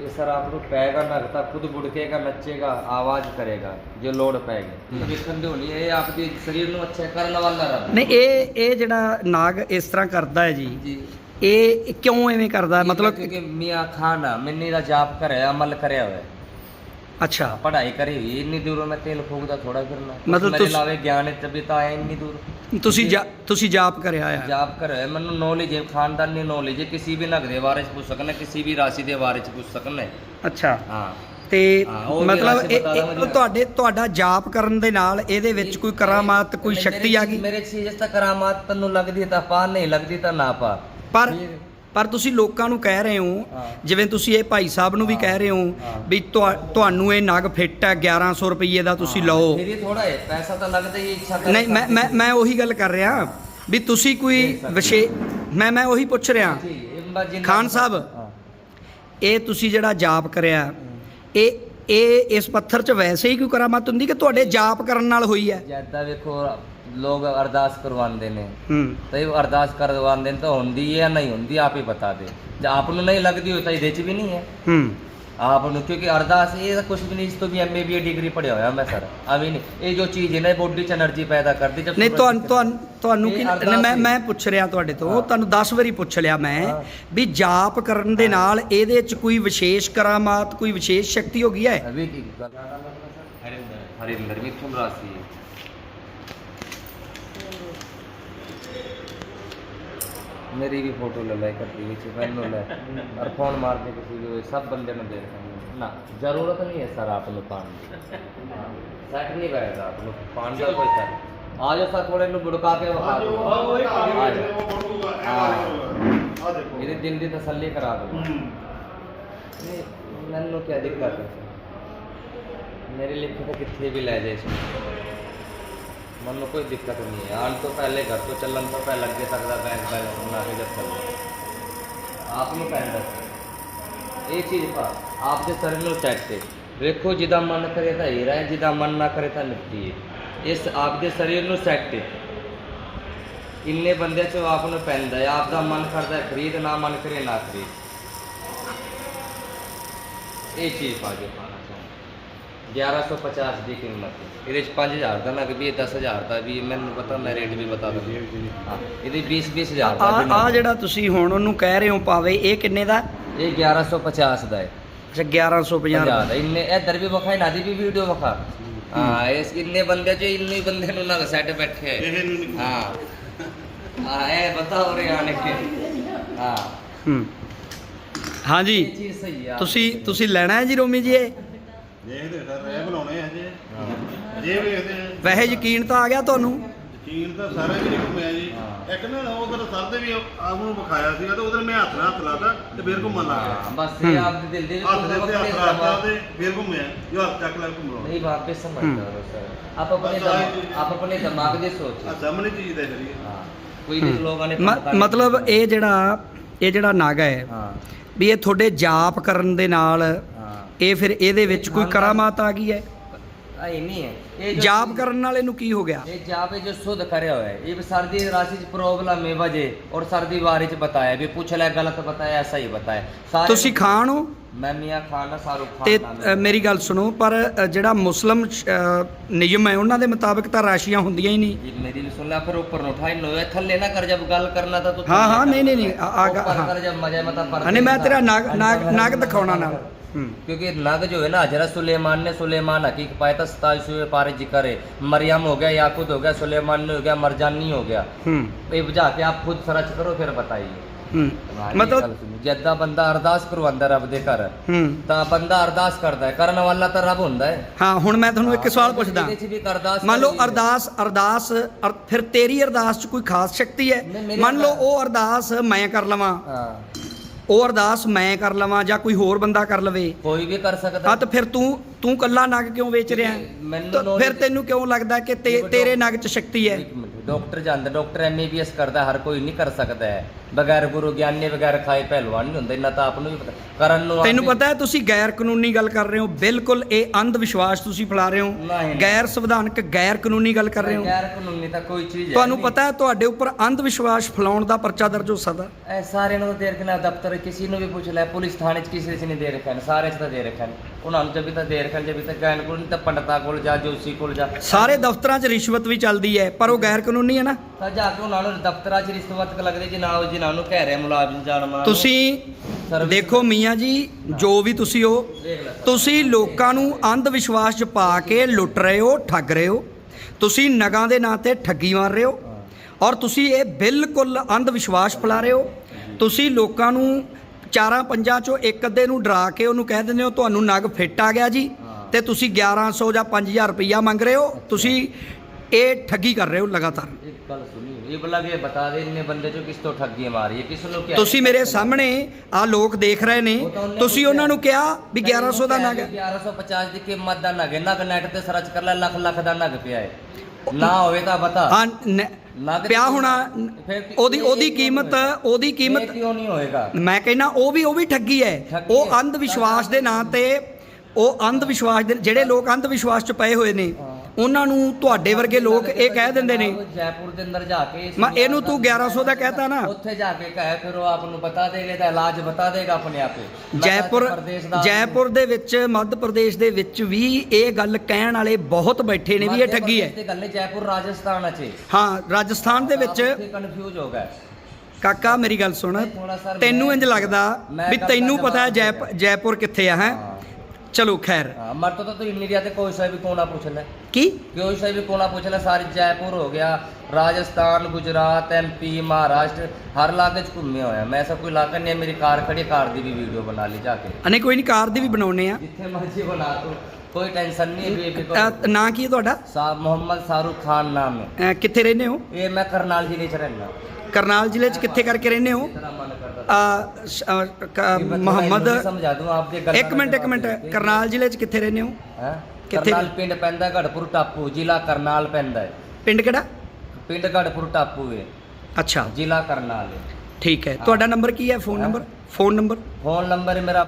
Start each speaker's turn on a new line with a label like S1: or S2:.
S1: ये सर आप लोग पैगा नगता खुद बुड़केगा नचेगा आवाज करेगा जो लोड पैगे विखंड होनी है ये आपके शरीर ਨੂੰ ਅੱਛਾ ਕਰਨ ਵਾਲਾ ਰੱਬ
S2: ਨਹੀਂ ਇਹ ਇਹ ਜਿਹੜਾ ਨਾਗ ਇਸ ਤਰ੍ਹਾਂ ਕਰਦਾ ਹੈ ਜੀ
S1: ਜੀ
S2: ਇਹ ਕਿਉਂ ਐਵੇਂ ਕਰਦਾ ਹੈ? ਮਤਲਬ
S1: ਕਿ ਮੀਆਂ ਖਾਨਾ ਮਿੰਨੀ ਦਾ ਜਾਪ ਕਰਿਆ ਅਮਲ ਕਰਿਆ ਹੋਇਆ
S2: ਅੱਛਾ।
S1: ਪੜ੍ਹਾਈ ਕਰੀ ਹੋਈ ਇੰਨੀ ਦੂਰੋਂ ਮੈਂ ਤੇਲ ਫੂਕਦਾ ਥੋੜਾ ਫਿਰਨਾ
S2: ਮਤਲਬ
S1: ਮੇਰੇ
S2: ਤੁਸ-
S1: ਲਾਵੇ ਗਿਆਨ ਤੇ ਵੀ ਤਾਂ ਆਇਆ ਇੰਨੀ ਦੂਰ।
S2: ਤੁਸੀਂ ਜਾ- ਤੁਸੀਂ ਜਾਪ ਕਰਿਆ ਆ
S1: ਜਾਪ ਕਰ ਮੈਨੂੰ ਨੌਲੇਜ ਹੈ ਖਾਨਦਾਨੀ ਨੌਲੇਜ ਹੈ ਕਿਸੇ ਵੀ ਨਗ ਦੇ ਬਾਰੇ ਚ ਪੁੱਛ ਸਕਣਾ ਕਿਸੇ ਵੀ ਰਾਸ਼ੀ ਦੇ ਬਾਰੇ ਚ ਪੁੱਛ ਸਕਣਾ
S2: ਅੱਛਾ।
S1: ਹਾਂ।
S2: ਤੇ
S1: ਹਾਂ, ਉਹ ਵੀ
S2: ਮਤਲਬ
S1: ਰਾਸ਼ੀ
S2: ਇਹ-
S1: ਬਤਾ
S2: ਇਹ
S1: ਦੇਵਾਂਗੇ।
S2: ਤੁਹਾਡੇ ਤੁਹਾਡਾ ਜਾਪ ਕਰਨ ਦੇ ਨਾਲ ਇਹਦੇ ਵਿੱਚ ਕੋਈ ਕਰਾਮਾਤ ਕੋਈ ਸ਼ਕਤੀ ਆ ਗਈ?
S1: ਮੇਰੇ ਚੀਜ਼ ਤਾਂ ਕਰਾਮਾਤ ਤੈਨੂੰ ਲੱਗਦੀ ਹੈ ਤਾਂ ਪਾ ਨਹੀਂ ਲੱਗਦੀ ਤਾਂ ਨਾ ਪਾ।
S2: ਪਰ ਪਰ ਤੁਸੀਂ ਲੋਕਾਂ ਨੂੰ ਕਹਿ ਰਹੇ ਹੋ। ਜਿਵੇਂ ਤੁਸੀਂ ਇਹ ਭਾਈ ਸਾਹਿਬ ਨੂੰ ਵੀ ਕਹਿ ਰਹੇ ਹੋ। ਵੀ ਤੁਹਾ- ਤੁਹਾਨੂੰ ਇਹ ਨਗ ਫਿੱਟ ਹੈ 1100 ਰੁਪਏ ਦਾ ਤੁਸੀਂ ਲਓ।
S1: ਫਿਰ ਇਹ ਥੋੜਾ ਹੈ ਪੈਸਾ ਤਾਂ ਲੱਗਦਾ ਹੀ ਹੈ, ਇੱਛਾ ਤਾਂ
S2: ਨਹੀਂ ਮੈਂ ਮੈਂ ਮੈਂ ਉਹੀ ਗੱਲ ਕਰ ਰਿਹਾ ਵੀ ਤੁਸੀਂ ਕੋਈ ਵਿਸ਼ੇ ਮੈਂ ਮੈਂ ਉਹੀ ਪੁੱਛ ਰਿਹਾ। ਖਾਨ ਸਾਹਿਬ। ਇਹ ਤੁਸੀਂ ਜਿਹੜਾ ਜਾਪ ਕਰਿਆ ਇਹ ਇਹ ਇਸ ਪੱਥਰ 'ਚ ਵੈਸੇ ਹੀ ਕੋਈ ਕਰਾਮਾਤ ਹੁੰਦੀ ਕਿ ਤੁਹਾਡੇ ਜਾਪ ਕਰਨ ਨਾਲ ਹੋਈ ਹੈ?
S1: ਜਿੱਦਾਂ ਵੇਖੋ ਲੋਕ ਅਰਦਾਸ ਕਰਵਾਉਂਦੇ ਨੇ।
S2: ਹੂੰ।
S1: ਤਾਂ ਇਹ ਅਰਦਾਸ ਕਰਵਾਉਂਦੇ ਨੇ ਤਾਂ ਹੁੰਦੀ ਹੈ ਜਾਂ ਨਹੀਂ ਹੁੰਦੀ ਆਪ ਹੀ ਬਤਾ ਦੇ। ਜੇ ਆਪ ਨੂੰ ਨਹੀਂ ਲੱਗਦੀ ਹੋ ਤਾਂ ਇਹਦੇ 'ਚ ਵੀ ਨਹੀਂ ਹੈ।
S2: ਹੂੰ।
S1: ਆਪ ਨੂੰ ਕਿਉਂਕਿ ਅਰਦਾਸ ਇਹ ਕੁਝ ਵੀ ਨਹੀਂ ਇਸ ਤੋਂ ਵੀ ਐਮਏ ਵੀ ਡਿਗਰੀ ਪੜਿਆ ਹੋਇਆ ਮੈਂ ਸਰ। ਆਵੇਂ ਨਹੀਂ। ਇਹ ਜੋ ਚੀਜ਼ ਹੈ ਨਾ ਬੋਡੀ 'ਚ એનર્ਜੀ ਪੈਦਾ ਕਰਦੀ ਜਦ
S2: ਨਹੀਂ ਤੁਹਾਨੂੰ ਤੁਹਾਨੂੰ ਤੁਹਾਨੂੰ ਕੀ ਨਹੀਂ, ਮੈਂ ਮੈਂ ਪੁੱਛ ਰਿਹਾ ਤੁਹਾਡੇ ਤੋਂ ਤੁਹਾਨੂੰ 10 ਵਾਰੀ ਪੁੱਛ ਲਿਆ ਮੈਂ ਵੀ ਜਾਪ ਕਰਨ ਦੇ ਨਾਲ ਇਹਦੇ ਚ ਕੋਈ ਵਿਸ਼ੇਸ਼ ਕਰਾਮਾਤ ਕੋਈ ਵਿਸ਼ੇਸ਼ ਸ਼ਕਤੀ ਹੋ ਗਈ ਹੈ?
S1: ਅਭੀ ਕੀ ਗੱਲ ਹਰਿੰਦਰ ਹਰਿੰਦਰ ਮਿਥੁਨ ਰਾਸ਼ੀ। मेरी भी फोटो ले लाइक कर दी किसी फ्रेंड ले और फोन मार के किसी को सब बंदे में दे देंगे ना जरूरत नहीं है सर आप लोग पान की सेट नहीं बैठेगा आप लोग पान का कोई सर आ जाओ सर थोड़े लोग बुड़का के आ जाओ मेरे दिन की तसली करा दो नन्नू क्या दिक्कत है मेरे लिखे तो कितने भी ले जाए इसमें ਜਾਏ ਮੈਨੂੰ ਕੋਈ ਦਿੱਕਤ ਨਹੀਂ ਹੈ। ਆਉਣ ਤੋਂ ਪਹਿਲੇ ਘਰ ਤੋਂ ਚੱਲਣ ਤੋਂ ਪਹਿਲਾਂ ਅੱਗੇ ਤੱਕ ਦਾ ਬੈਂਕ ਬੈਲੈਂਸ ਬਣਾ ਕੇ ਜਦ ਚੱਲਦਾ ਆਪ ਨੂੰ ਪੈਂਦਾ ਇਹ ਚੀਜ਼ ਪਾ। ਆਪ ਦੇ ਸਰੀਰ ਨੂੰ ਚੈੱਕ ਤੇ। ਵੇਖੋ ਜਿਹਦਾ ਮਨ ਕਰੇ ਤਾਂ ਹੀਰਾ ਹੈ ਜਿਹਦਾ ਮਨ ਨਾ ਕਰੇ ਤਾਂ ਮਿੱਟੀ ਹੈ। ਇਸ ਆਪ ਦੇ ਸਰੀਰ ਨੂੰ ਸੈੱਟ ਤੇ। ਇੰਨੇ ਬੰਦਿਆਂ ਚ ਆਪ ਨੂੰ ਪੈਂਦਾ ਹੈ। ਆਪ ਦਾ ਮਨ ਕਰਦਾ ਖਰੀਦ ਨਾ ਮਨ ਕਰੇ, ਨਾ ਖਰੀਦ। ਇਹ ਚੀਜ਼ ਪਾ ਕੇ 1150 ਦੀ ਕੀਮਤ। ਹੈ। ਇਹਦੇ ਚ 5000 ਦਾ ਲੱਗ ਵੀ ਹੈ 10000 ਦਾ ਵੀ ਹੈ, ਮੈਨੂੰ ਪਤਾ ਮੈਂ ਰੇਟ ਵੀ ਬਤਾ ਹਾਂ ਇਹਦੀ 20 20000 ਦਾ
S2: ਆ ਆ ਜਿਹੜਾ ਤੁਸੀਂ ਹੁਣ ਉਹਨੂੰ ਕਹਿ ਰਹੇ ਹੋ ਪਾਵੇ ਇਹ ਕਿੰਨੇ ਦਾ?
S1: ਇਹ 1150 ਦਾ ਹੈ।
S2: ਅੱਛਾ 1150
S1: 50
S2: ਦਾ।
S1: ਇੱਧਰ ਵੀ ਵਿਖਾਈ ਨਾ ਦੀ ਵੀ ਵੀਡੀਓ ਵਿਖਾ। ਹਾਂ। ਇਸ ਇੰਨੇ ਬੰਦੇ ਚ ਇੰਨੇ ਬੰਦੇ ਨੂੰ ਨਾ ਸੈੱਟ ਬੈਠੇ ਹੈ ਹਾਂ। ਹਾਂ ਇਹ ਬਤਾਓ ਰੇ ਆਣੇ ਕੇ ਹਾਂ।
S2: ਹੂੰ। ਹਾਂਜੀ।
S1: ਇਹ ਚੀਜ਼ ਸਹੀ ਹੈ
S2: ਤੁਸੀਂ ਤੁਸੀਂ ਲੈਣਾ ਹੈ ਜੀ ਰੋਮੀ ਜੀ ਇਹ?
S3: ਦੇਖਦੇ ਸਰ ਇਹ ਬਣਾਉਣੇ ਆ ਹਜੇ ਇਹ ਵੇਖਦੇ ਆ
S2: ਵੈਸੇ ਯਕੀਨ ਤਾਂ ਆ ਗਿਆ ਤੁਹਾਨੂੰ
S3: ਯਕੀਨ ਤਾਂ ਸਾਰਾ ਵੀ ਨਹੀਂ ਘੁੰਮਿਆ ਜੀ
S1: ਹਾਂ।
S3: ਇੱਕ ਨਾ ਉਹ ਫਿਰ ਸਰ ਦੇ ਵੀ ਆਪ ਨੂੰ ਵਿਖਾਇਆ ਸੀਗਾ ਤੇ ਉਹਦੇ ਨਾਲ ਮੈਂ ਹੱਥ ਨਾਲ ਹੱਥ ਲਾਤਾ ਤੇ ਫਿਰ ਘੁੰਮਣ ਲੱਗ
S1: ਹਾਂ
S3: ਗਿਆ
S1: ਬਸ
S2: ਹੂੰ।
S1: ਇਹ ਆਪ ਦੇ ਦਿਲ ਦੇ ਵਿੱਚ
S3: ਹੱਥ ਦੇ ਉੱਤੇ ਹੱਥ
S1: ਵੱਖਰੇ
S3: ਲਾਤਾ
S1: ਸਮਾਂ-
S3: ਤੇ ਫਿਰ ਘੁੰਮਿਆ ਜੋ ਹੱਥ ਚੱਕ ਲੈ ਘੁੰਮਣਾ
S1: नहीं बात पे समझ
S2: हम्म।
S1: रहे हो सर आप अपने
S3: बस आए
S1: दिमाग
S3: चीज़-
S1: आप अपने दिमाग से
S3: ਆ
S1: सोचिए
S3: ਸਾਹਮਣੇ ਚੀਜ਼ ਦੇਖ ਰਹੀ ਹੈ
S1: हाँ कोई भी लोगों ने
S2: ਮ- ਮਤਲਬ ਇਹ ਜਿਹੜਾ ਇਹ ਜਿਹੜਾ ਨਗ ਹੈ
S1: हाँ
S2: ਵੀ ਇਹ ਤੁਹਾਡੇ ਜਾਪ ਕਰਨ ਦੇ ਨਾਲ
S1: हाँ
S2: ਇਹ ਫਿਰ ਇਹਦੇ ਵਿੱਚ ਕੋਈ
S1: ਹਾਂ,
S2: ਕਰਾਮਾਤ ਆ ਗਈ ਹੈ
S1: ये नहीं है ये जो
S2: ਜਾਪ ਕਰਨ ਨਾਲ ਇਹਨੂੰ ਕੀ ਹੋ ਗਿਆ
S1: ये जहाँ पे जो शुद्ध करे हुए है ये भी सर्दी राशि च प्रॉब्लम है वजह और सर्दी बारी च बताया भी पूछ लिया गलत बताया ऐसा ही बताया सारे
S2: ਤੁਸੀਂ ਖਾਨ ਹੋ
S1: मैं मियाँ खान ना शाहरुख
S2: ਤੇ
S1: खान नाम
S2: ਅ,
S1: है।
S2: ਮੇਰੀ ਗੱਲ ਸੁਣੋ ਪਰ ਅ, ਜਿਹੜਾ ਮੁਸਲਮ ਅ, ਨਿਯਮ ਹੈ ਉਹਨਾਂ ਦੇ ਮੁਤਾਬਕ ਤਾਂ ਰਾਸ਼ੀਆਂ ਹੁੰਦੀਆਂ ਹੀ ਨਹੀਂ
S1: ये मेरी भी सुन ला फिर ऊपर न उठाई लो ये थल्ले ना कर जब गल करना था तो
S2: हाँ,
S1: थल्ले
S2: हाँ,
S1: कर,
S2: नहीं, नहीं, नहीं, आ- आ-
S1: ऊपर
S2: हाँ।
S1: कर जब मजा मता पर
S2: ਅਨੇ ਮੈਂ ਤੇਰਾ ਨਗ ਨਗ ਨਗ ਦਿਖਾਉਣਾ ਨਾਲ ਹੂੰ
S1: क्योंकि नग जो है ना हजरत सुलेमान ने सुलेमान हकीक पाया था सताईसवें पारे जिक्र है मरियम हो गया याकूत हो गया सुलेमान ने हो गया मरजानी हो गया
S2: ਹੂੰ
S1: ये बुझा के आप खुद सर्च करो फिर बताइए
S2: ਹੂੰ ਮਤਲਬ
S1: ਜਿੱਦਾਂ ਬੰਦਾ ਅਰਦਾਸ ਕਰਵਾਉਂਦਾ ਰੱਬ ਦੇ ਘਰ
S2: ਹੂੰ
S1: ਤਾਂ ਬੰਦਾ ਅਰਦਾਸ ਕਰਦਾ ਹੈ ਕਰਨ ਵਾਲਾ ਤਾਂ ਰੱਬ ਹੁੰਦਾ ਹੈ
S2: ਹਾਂ ਹੁਣ ਮੈਂ ਤੁਹਾਨੂੰ ਇੱਕ ਸਵਾਲ ਪੁੱਛਦਾ
S1: ਇਹਦੇ 'ਚ ਵੀ ਇੱਕ ਅਰਦਾਸ
S2: ਮੰਨ ਲਓ
S1: ਕਰੀ ਹੈ।
S2: ਅਰਦਾਸ ਅਰਦਾਸ ਅਰ- ਫਿਰ ਤੇਰੀ ਅਰਦਾਸ 'ਚ ਕੋਈ ਖਾਸ ਸ਼ਕਤੀ ਹੈ
S1: ਨਹੀਂ, ਮੇਰੀ
S2: ਮੰਨ ਲਓ
S1: ਅਰਦਾਸ-
S2: ਉਹ ਅਰਦਾਸ ਮੈਂ ਕਰ ਲਵਾਂ
S1: ਹਾਂ
S2: ਉਹ ਅਰਦਾਸ ਮੈਂ ਕਰ ਲਵਾਂ ਜਾਂ ਕੋਈ ਹੋਰ ਬੰਦਾ ਕਰ ਲਵੇ।
S1: ਕੋਈ ਵੀ ਕਰ ਸਕਦਾ।
S2: ਹਾਂ ਤਾਂ ਫਿਰ ਤੂੰ ਤੂੰ ਕੱਲਾ ਨਗ ਕਿਉਂ ਵੇਚ ਰਿਹਾ? ਹੈ?
S1: ਮੈਨੂੰ
S2: ਤਾਂ ਫਿਰ ਤੈਨੂੰ ਕਿਉਂ ਲੱਗਦਾ ਕਿ ਤੇ- ਤੇਰੇ ਨਗ 'ਚ ਸ਼ਕਤੀ ਹੈ?
S1: ਡਾਕਟਰ ਜਾਂਦਾ ਡਾਕਟਰ ਐਮਬੀਬੀਐਸ ਕਰਦਾ ਹਰ ਕੋਈ ਨਹੀਂ ਕਰ ਸਕਦਾ ਹੈ। ਬਗੈਰ ਗੁਰੂ ਗਿਆਨੀ ਬਗੈਰ ਖਾਏ ਪਹਿਲਵਾਨ ਨਹੀਂ ਹੁੰਦਾ ਇੰਨਾ ਤਾਂ ਆਪ ਨੂੰ ਵੀ ਪਤਾ। ਕਰਨ ਨੂੰ
S2: ਤੈਨੂੰ ਪਤਾ ਹੈ ਤੁਸੀਂ ਗੈਰ ਕਾਨੂੰਨੀ ਗੱਲ ਕਰ ਰਹੇ ਹੋ। ਬਿਲਕੁਲ ਇਹ ਅੰਧ ਵਿਸ਼ਵਾਸ ਤੁਸੀਂ ਫੈਲਾ ਰਹੇ ਹੋ। ਗੈਰ ਸੰਵਿਧਾਨਕ ਗੈਰ ਕਾਨੂੰਨੀ ਗੱਲ ਕਰ ਰਹੇ ਹੋ।
S1: ਗੈਰ ਕਾਨੂੰਨੀ ਤਾਂ ਕੋਈ ਚੀਜ਼ ਹੈ
S2: ਤੁਹਾਨੂੰ। ਪਤਾ ਹੈ ਤੁਹਾਡੇ ਉੱਪਰ ਅੰਧ ਵਿਸ਼ਵਾਸ ਫੈਲਾਉਣ ਦਾ ਪਰਚਾ ਦਰਜ ਹੋ ਸਕਦਾ।
S1: ਇਹ ਸਾਰੇ ਨੂੰ ਤਾਂ ਦੇ ਰੱਖਣਾ ਦਫ਼ਤਰ ਕਿਸੇ ਨੂੰ ਵੀ ਪੁੱਛ ਲੈ ਪੁਲਿਸ ਥਾਣੇ 'ਚ ਕਿਸੇ ਨਹੀਂ ਦੇ ਰੱਖਿਆ ਸਾਰੇ 'ਚ ਤਾਂ ਦੇ ਰੱਖਿਆ ਉਹਨਾਂ ਨੂੰ ਜਦ ਵੀ ਤਾਂ ਦੇ ਰੱਖਿਆ ਜਦ ਵੀ ਤਾਂ ਗੈਨ ਕੋਲ ਨਹੀਂ ਤਾਂ ਪੰਡਤਾਂ ਕੋਲ ਜਾ ਜੋਸ਼ੀ ਕੋਲ ਜਾ।
S2: ਸਾਰੇ ਦਫ਼ਤਰਾਂ 'ਚ ਰਿਸ਼ਵਤ ਵੀ ਚੱਲਦੀ ਹੈ ਪਰ ਉਹ ਗੈਰ ਕਾਨੂੰਨੀ ਹੈ ਨਾ?
S1: ਤਾਂ ਜਾ ਕੇ ਉਹਨਾਂ ਨੂੰ ਦਫ਼ਤਰਾਂ 'ਚ ਰਿਸ਼ਵਤ ਲੱਗਦੇ ਜੀ ਨਾ ਉਹ ਜਿਨ੍ਹਾਂ ਨੂੰ ਕਹਿ ਰਹੇ ਮੁਲਾਜ਼ਮ ਜਾਣ ਮਾਰ
S2: ਤੁਸੀਂ ਦੇਖੋ ਮੀਆਂ ਜੀ ਜੋ ਵੀ ਤੁਸੀਂ ਹੋ ਤੁਸੀਂ ਲੋਕਾਂ ਨੂੰ ਅੰਧ ਵਿਸ਼ਵਾਸ 'ਚ ਪਾ ਕੇ ਲੁੱਟ ਰਹੇ ਹੋ ਠੱਗ ਰਹੇ ਹੋ। ਤੁਸੀਂ ਨਗਾਂ ਦੇ ਨਾਂ ਤੇ ਠੱਗੀ ਮਾਰ ਰਹੇ ਹੋ। ਔਰ ਤੁਸੀਂ ਇਹ ਬਿਲਕੁਲ ਅੰਧ ਵਿਸ਼ਵਾਸ ਫੈਲਾ ਰਹੇ ਹੋ। ਤੁਸੀਂ ਲੋਕਾਂ ਨੂੰ ਚਾਰਾਂ ਪੰਜਾਂ ਚੋਂ ਇੱਕ ਅੱਧੇ ਨੂੰ ਡਰਾ ਕੇ ਉਹਨੂੰ ਕਹਿ ਦਿੰਦੇ ਹੋ ਤੁਹਾਨੂੰ ਨਗ ਫਿੱਟ ਆ ਗਿਆ ਜੀ। ਤੇ ਤੁਸੀਂ 1100 ਜਾਂ 5000 ਰੁਪਈਆ ਮੰਗ ਰਹੇ ਹੋ। ਤੁਸੀਂ ਇਹ ਠੱਗੀ ਕਰ ਰਹੇ ਹੋ ਲਗਾਤਾਰ
S1: एक कल सुनी ये बोला कि ये बता दे इतने बंदे जो किस तो ठगी मारी है किस लोग क्या
S2: ਤੁਸੀਂ ਮੇਰੇ ਸਾਹਮਣੇ ਆ ਲੋਕ ਦੇਖ ਰਹੇ ਨੇ ਤੁਸੀਂ ਉਹਨਾਂ ਨੂੰ ਕਿਹਾ ਵੀ 1100 ਦਾ ਨਗ ਹੈ
S1: 1150 ਦੀ ਕੀਮਤ ਦਾ ਨਗ ਹੈ। ਨਗ ਨੈਟ ਤੇ ਸਰਚ ਕਰ ਲੈ ਲੱਖ ਲੱਖ ਦਾ ਨਗ ਪਿਆ ਹੈ ਨਾ ਹੋਵੇ ਤਾਂ ਬਤਾ
S2: ਹਾਂ ਨ-
S1: ਨਗ
S2: ਪਿਆ ਹੋਣਾ
S1: ਫਿਰ ਕੀ-
S2: ਉਹਦੀ
S1: ਇਹ
S2: ਉਹਦੀ
S1: ਕਿਉਂ
S2: ਕੀਮਤ
S1: ਹੋਏਗਾ?
S2: ਉਹਦੀ
S1: ਇਹ
S2: ਕੀਮਤ
S1: ਕਿਉਂ ਨਹੀਂ ਹੋਏਗਾ
S2: ਮੈਂ ਕਹਿੰਦਾ ਉਹ ਵੀ ਉਹ ਵੀ ਠੱਗੀ ਹੈ
S1: ਠੱਗੀ
S2: ਉਹ
S1: ਹੈ।
S2: ਅੰਧ ਵਿਸ਼ਵਾਸ ਦੇ ਨਾਂ ਤੇ ਉਹ ਅੰਧ ਵਿਸ਼ਵਾਸ ਦੇ ਜਿਹੜੇ ਲੋਕ ਅੰਧ ਵਿਸ਼ਵਾਸ 'ਚ ਪਏ ਹੋਏ ਨੇ
S1: ਹਾਂ।
S2: ਉਹਨਾਂ ਨੂੰ ਤੁਹਾਡੇ ਵਰਗੇ ਲੋਕ ਇਹ ਕਹਿ ਦਿੰਦੇ ਨੇ।
S1: ਜੈਪੁਰ ਦੇ ਅੰਦਰ ਜਾ ਕੇ
S2: ਮੈਂ ਇਹਨੂੰ ਤੂੰ 1100 ਦਾ ਕਹਿਤਾ ਨਾ।
S1: ਉੱਥੇ ਜਾ ਕੇ ਕਹੇ ਫਿਰ ਉਹ ਆਪ ਨੂੰ ਬਤਾ ਦੇਗਾ ਤਾਂ ਇਲਾਜ ਬਤਾ ਦੇਗਾ ਆਪਣੇ ਆਪੇ
S2: ਜੈਪੁਰ ਜੈਪੁਰ ਦੇ ਵਿੱਚ ਮੱਧ ਪ੍ਰਦੇਸ਼ ਦੇ ਵਿੱਚ ਵੀ ਇਹ ਗੱਲ ਕਹਿਣ ਵਾਲੇ ਬਹੁਤ ਬੈਠੇ ਨੇ ਵੀ ਇਹ ਠੱਗੀ ਹੈ।
S1: ਗੱਲ ਹੈ ਜੈਪੁਰ ਰਾਜਸਥਾਨ ਚ
S2: ਹਾਂ ਰਾਜਸਥਾਨ ਦੇ ਵਿੱਚ
S1: ਕਨਫਿਊਜ਼ ਹੋ ਗਏ।
S2: ਕਾਕਾ ਮੇਰੀ ਗੱਲ ਸੁਣ। ਤੈਨੂੰ ਇੰਜ ਲੱਗਦਾ ਵੀ ਤੈਨੂੰ ਪਤਾ ਜੈਪੁਰ ਕਿੱਥੇ ਆ ਹੈ।
S1: हाँ
S2: ਚਲੋ ਖੈਰ
S1: हाँ, मर तो तो तू इंडिया ते कोई सा भी कोना पूछ ले
S2: ਕੀ
S1: कोई सा भी कोना पूछ ले सारी जयपुर हो गया राजस्थान गुजरात एमपी महाराष्ट्र हर इलाके च घूमे होया मैं ऐसा कोई इलाका नहीं है मेरी कार खड़ी है, कार दी भी वीडियो बना ली जाके
S2: ਅਨੇ ਕੋਈ ਨਹੀਂ ਕਾਰ ਦੀ ਵੀ ਬਣਾਉਣੇ ਆ
S1: जितने मर्जी बना तू कोई टेंशन नहीं है बेबी
S2: ਅ, ਨਾਂ ਕੀ ਹੈ ਤੁਹਾਡਾ
S1: सा मोहम्मद शाहरुख खान नाम है
S2: ਅ, ਕਿੱਥੇ ਰਹਿੰਦੇ ਹੋ
S1: ये मैं करनाल जिले च रहना
S2: ਕਰਨਾਲ ਜ਼ਿਲ੍ਹੇ 'ਚ ਕਿੱਥੇ ਕਰਕੇ ਰਹਿੰਦੇ ਹੋ ਮੁਹੰਮਦ
S1: ਸਮਝਾ ਦੂੰ ਆਪ ਗੱਲ
S2: ਇੱਕ ਮਿੰਟ ਇੱਕ ਮਿੰਟ। ਕਰਨਾਲ ਜ਼ਿਲ੍ਹੇ 'ਚ ਕਿੱਥੇ ਰਹਿੰਦੇ ਹੋ? ਹੈ?
S1: ਕਰਨਾਲ ਪਿੰਡ ਪੈਂਦਾ ਗੜਪੁਰ ਟਾਪੂ ਜ਼ਿਲ੍ਹਾ ਕਰਨਾਲ ਪੈਂਦਾ ਹੈ।
S2: ਪਿੰਡ ਕਿਹੜਾ?
S1: ਪਿੰਡ ਗੜਪੁਰ ਟਾਪੂ ਹੈ।
S2: ਅੱਛਾ।
S1: ਜ਼ਿਲ੍ਹਾ ਕਰਨਾਲ ਹੈ।
S2: ਠੀਕ ਹੈ। ਤੁਹਾਡਾ ਨੰਬਰ ਕੀ ਹੈ? Phone number? Phone
S1: number? Phone number ਮੇਰਾ